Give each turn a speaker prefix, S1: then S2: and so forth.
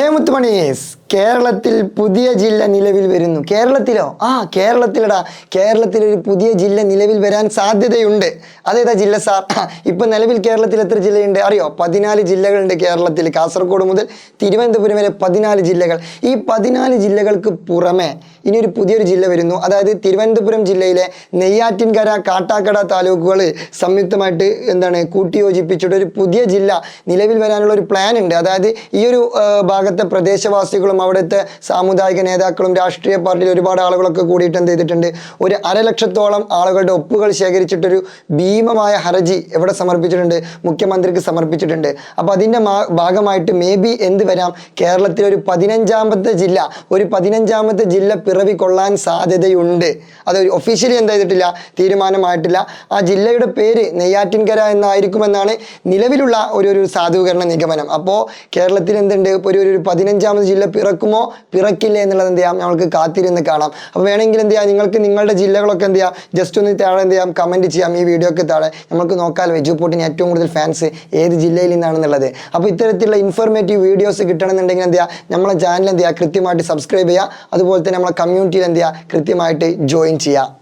S1: ヘムトマニーズ കേരളത്തിൽ പുതിയ ജില്ല നിലവിൽ വരുന്നു. കേരളത്തിലോ? ആ കേരളത്തിലടാ. കേരളത്തിൽ ഒരു പുതിയ ജില്ല നിലവിൽ വരാൻ സാധ്യതയുണ്ട്. അതേതാ ജില്ല സാർ? ഇപ്പം നിലവിൽ കേരളത്തിൽ എത്ര ജില്ലയുണ്ട്? അറിയോ? പതിനാല് ജില്ലകളുണ്ട് കേരളത്തിൽ. കാസർഗോഡ് മുതൽ തിരുവനന്തപുരം വരെ പതിനാല് ജില്ലകൾ. ഈ പതിനാല് ജില്ലകൾക്ക് പുറമെ ഇനി ഒരു പുതിയൊരു ജില്ല വരുന്നു. അതായത് തിരുവനന്തപുരം ജില്ലയിലെ നെയ്യാറ്റിൻകര കാട്ടാക്കട താലൂക്കുകൾ സംയുക്തമായിട്ട് എന്താണ് കൂട്ടിയോജിപ്പിച്ചിട്ട് ഒരു പുതിയ ജില്ല നിലവിൽ വരാനുള്ള ഒരു പ്ലാൻ ഉണ്ട്. അതായത് ഈ ഒരു ഭാഗത്തെ പ്രദേശവാസികളും അവിടുത്തെ സാമുദായിക നേതാക്കളും രാഷ്ട്രീയ പാർട്ടിയിൽ ഒരുപാട് ആളുകളൊക്കെ കൂടിയിട്ട് എന്ത് ചെയ്തിട്ടുണ്ട്? ഒരു അരലക്ഷത്തോളം ആളുകളുടെ ഒപ്പുകൾ ശേഖരിച്ചിട്ടൊരു ഭീമമായ ഹർജി എവിടെ സമർപ്പിച്ചിട്ടുണ്ട് മുഖ്യമന്ത്രിക്ക് സമർപ്പിച്ചിട്ടുണ്ട്. അപ്പോൾ അതിന്റെ ഭാഗമായിട്ട് മേ ബി എന്ത് വരാം? കേരളത്തിലെ ഒരു പതിനഞ്ചാമത്തെ ജില്ല ഒരു പതിനഞ്ചാമത്തെ ജില്ല പിറവി കൊള്ളാൻ സാധ്യതയുണ്ട്. അത് ഒഫീഷ്യലി എന്താ ചെയ്തിട്ടില്ല? തീരുമാനമായിട്ടില്ല. ആ ജില്ലയുടെ പേര് നെയ്യാറ്റിൻകര എന്നായിരിക്കുമെന്നാണ് നിലവിലുള്ള ഒരു ഒരു സാധൂകരണ നിഗമനം. അപ്പോൾ കേരളത്തിൽ എന്തുണ്ട്? ഒരു ഒരു പതിനഞ്ചാമത് ജില്ല പിറക്കുമോ പിറക്കില്ലേ എന്നുള്ളത് എന്ത് ചെയ്യാം? നമുക്ക് കാത്തിരുന്ന് കാണാം. അപ്പോൾ വേണമെങ്കിൽ എന്ത് ചെയ്യാം? നിങ്ങൾക്ക് നിങ്ങളുടെ ജില്ലകളൊക്കെ എന്ത് ചെയ്യാം? ജസ്റ്റ് ഒന്ന് താഴെ എന്ത് ചെയ്യാം? കമന്റ് ചെയ്യാം ഈ വീഡിയോക്ക് താഴെ. നമുക്ക് നോക്കാമല്ലോ എജുപോട്ടിന് ഏറ്റവും കൂടുതൽ ഫാൻസ് ഏത് ജില്ലയിൽ നിന്നാണെന്നുള്ളത്. അപ്പോൾ ഇത്തരത്തിലുള്ള ഇൻഫോർമേറ്റീവ് വീഡിയോസ് കിട്ടണമെന്നുണ്ടെങ്കിൽ എന്ത് ചെയ്യുക നമ്മളെ ചാനൽ എന്ത് ചെയ്യുക കൃത്യമായിട്ട് സബ്സ്ക്രൈബ് ചെയ്യുക. അതുപോലെ തന്നെ നമ്മളെ കമ്മ്യൂണിറ്റിയിൽ എന്ത് ചെയ്യുക കൃത്യമായിട്ട് ജോയിൻ ചെയ്യുക.